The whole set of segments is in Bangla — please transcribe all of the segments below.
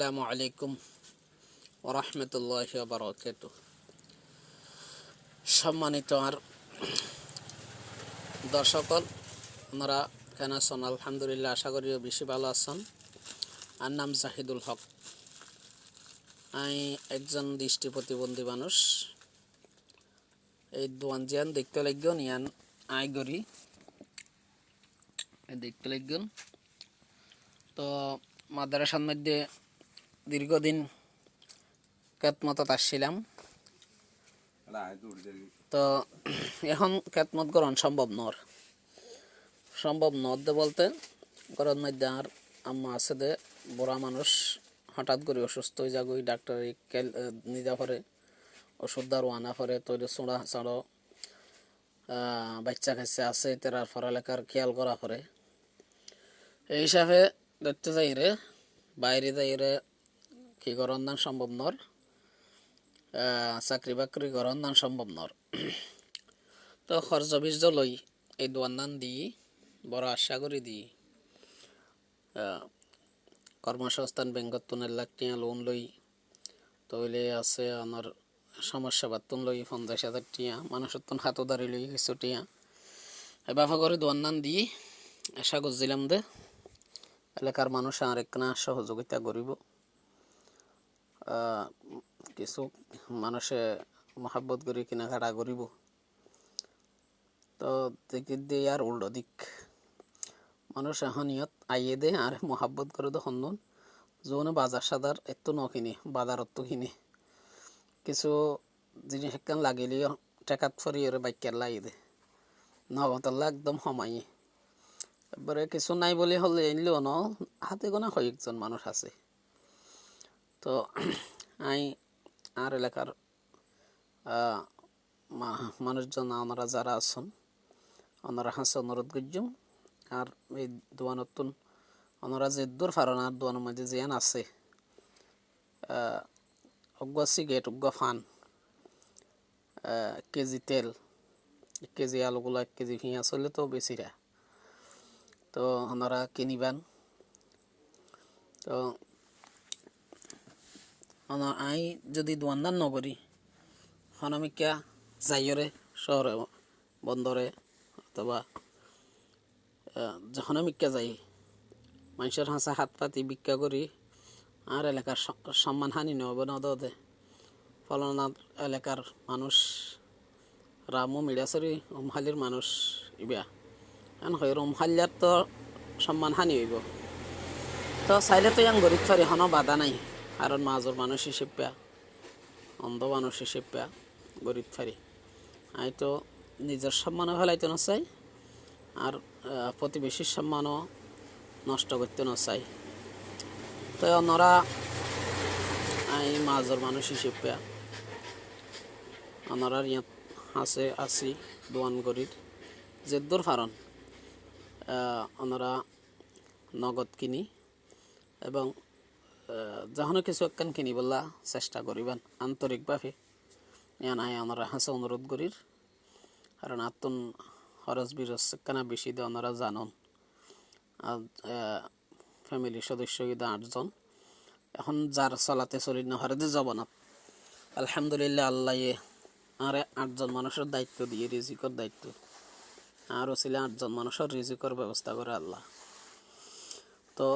আসসালামু আলাইকুম ওরহমতুল্লাহ বারকাত সম্মানিত আর কেন আছেন? আলহামদুলিল্লাহ, আশা করি বেশি ভালো আছেন। আর নাম জাহিদুল হক। আমি একজন দৃষ্টি প্রতিবন্ধী মানুষ। এই দোয়ান জিয়ান, দেখতে লাগবেন, ইয়ান আই এই দেখতে লাগবেন। তো মাদ্রাসার মধ্যে দীর্ঘদিন কেতমতত আসছিলাম। তো এখন কেতমত গ্রহণ সম্ভব নর। সম্ভব নর দে বলতে ঘরের মধ্যে আর আম্মা আছে দে, বুড়া মানুষ, হঠাৎ করে অসুস্থ হয়ে যাগো ডাক্তার নিজা পরে, ওষুধ দারু আনা পরে, তৈরি চোড়া চাড়ো বাচ্চা কাছে আছে তার পড়ালেখার খেয়াল করা পরে। এই হিসাবে দেখতে যাই রে, বাইরে যাই রে কি করন দান সম্ভব নর? চাকরি বাকরি দান সম্ভব নর। তো খরচ বীর্য লই এই দোয়ান দান দি, বড় আশা করি দি। কর্মসংস্থান ব্যাংকত তুনের লাখ টিয়া লোন লই তৈলে আছে আমার সমস্যা বাতুন লই, পঞ্চাশ হাজার টিয়া, মানুষের তুন হাতও দাঁড়ি লই কিছু টিয়া। বাফা করে দোয়ান দান দি, আশা করছিলাম দে, এলাকার মানুষ আর একখানা সহযোগিতা করিব। কিছু মানুষে মহাব্বত করি, কেনাকাটা করিব। তো দেখি দিয়ে আর উল্টো দিক। মানুষ এখন ইয়ত আইয়ে দে আর মহাব্বত করে তো সন্দন যোনে বাজার সাদার এত নকিনে বাজারত কিনে। কিছু জিনিস একখান লাগিলে টেকাত ফরি ওরে বাইকের লাগিয়ে দে নগতল্লা একদম সমাইয়ে এবারে কিছু নাই বলে হলে এনলেও ন হাতে গোনা কয়েকজন মানুষ আছে। তো আই, আর এলাকার মানুষজন ওনারা যারা আছেন, ওনারা হাসে, অনুরোধ করছুম আর এই দোয়ানতুন ওনারা যে দূর ফারন আর দোয়ানের মাঝে যেন আছে অজ্ঞ সিগারেট অজ্ঞ ফান কেজি তেল, এক কেজি আলুগুলো, এক কেজি পিঁয়াজ হলে তো বেশিরা তো ওনারা কিনিবেন। তো আই যদি দোয়ানদান নগরী হনমিকা যাইরে শহরে বন্দরে অথবা যখন মিক্কা যাই মানুষের হাসা হাত পাতি ভিক্ষা করি আর এলাকার সম্মান হানি নেব না দে এলাকার মানুষ রামু মিড়াচরি ওমহালির মানুষ ইবা এখন হয় রমহাল্যার তো সম্মান হানি হইব। তো চাইলে তো ইয়াং গরিব ফারি এখনও বাধা নাই। কারণ মাজর মানুষ হিসেবে অন্ধ মানুষ হিসেবে গরিব ফারি। আই তো নিজের সম্মানও ফেলাইতে না চাই আর প্রতিবেশীর সম্মানও নষ্ট করতে না চাই তো অন্যরা আই মাজর মানুষ হিসেবে অন্যরা ইয়াত আছে, আছি, দোয়ান যে দূর ফারণ ওনারা নগদ কিনি, এবং যখন কিছু একখান কিনি বললা চেষ্টা করিবেন আন্তরিকভাবে। আয় ওনারা হাসে অনুরোধ করির। কারণ আত্মন খরচ বিরস একখানা বেশি দিয়ে ওনারা জানন। ফ্যামিলির সদস্য কিন্তু আটজন। এখন যার চলাতে চলি না হরে জবানত আলহামদুলিল্লাহ আল্লাহ আর আটজন মানুষের দায়িত্ব দিয়ে রিজিকর দায়িত্ব। আরও ছিল আটজন মানুষের রিজিকর ব্যবস্থা করে আল্লাহ। তো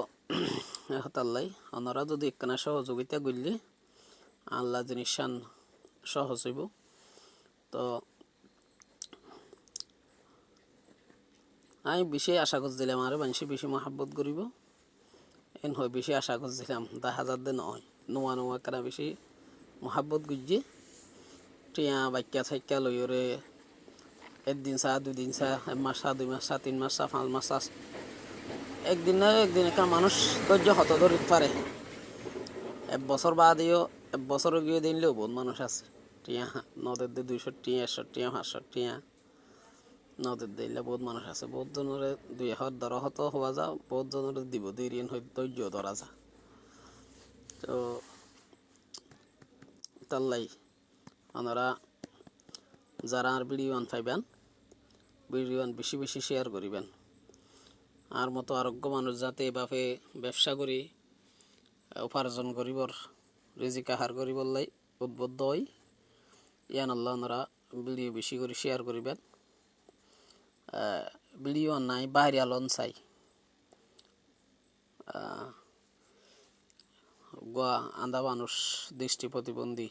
আল্লাহ ওনারা যদি একখানা সহযোগিতা করলে আল্লাহ জিনিসান সহজ হইব। তো আমি বেশি আশা করছিলাম, আর মানুষে বেশি মহাব্বত করিব। এন হয় বেশি আশা করছিলাম, দা হাজার দিন নয়, নোয়া নোয়া কেনা বেশি মহাব্বত গুজিয়ে টিয়া বাক্যা থাক্যা লইরে একদিন চা, দুদিন চা, এক মাস চা, দুই মাস চা, তিন মাস চা, পাঁচ মাস চা একদিন না, একদিন একটা মানুষ ধৈর্য হত ধরি পারে। এক বছর বাদেও, এক বছর গিয়ে দিনলেও বহুত মানুষ আছে। টিয়া, নদের দিয়ে দুইশো টিয়া, একশো টিয়া, পাঁচশো টিয়া। নদের দিলে বহুত মানুষ আছে। বহুত জনের দুই হাজার দর হত, হওয়া যা বহুত জনের দিব দুই ঋণ হয়ে ধৈর্য ধরা যা। তো তাল্লাই ওনারা যারা আর ভিডিও আন পাইবেন, ভিডিও বেশি বেশি শেয়ার করিবেন। আর মতো আরোগ্য মানুষ যাতে এভাবে ব্যবসা করি, উপার্জন করিবর, রিজিক আহার করিবর লাই উদ্বুদ্ধ হই। ইয়ান আল্লাহ ওনারা ভিডিও বেশি করে শেয়ার করিবেন। ভিডিও নাই, বাইরে আলন চাই। গোয়া আন্দা মানুষ, দৃষ্টি প্রতিবন্ধী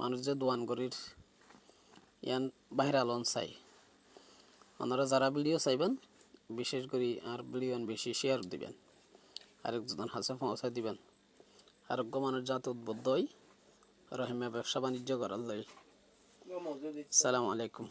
মানুষ যে দোয়ান করির, ইয়ান বাইরে আলন চাই। ওনারা যারা ভিডিও চাইবেন বিশেষ করে আর বলিবেন বেশি শেয়ার দিবেন। আরেকজন হাসে পৌঁছাই দিবেন। আরোগ্য মানুষ যাতে উদ্বুদ্ধ হই রহিমা ব্যবসা বাণিজ্য করার লাই। সালাম আলাইকুম।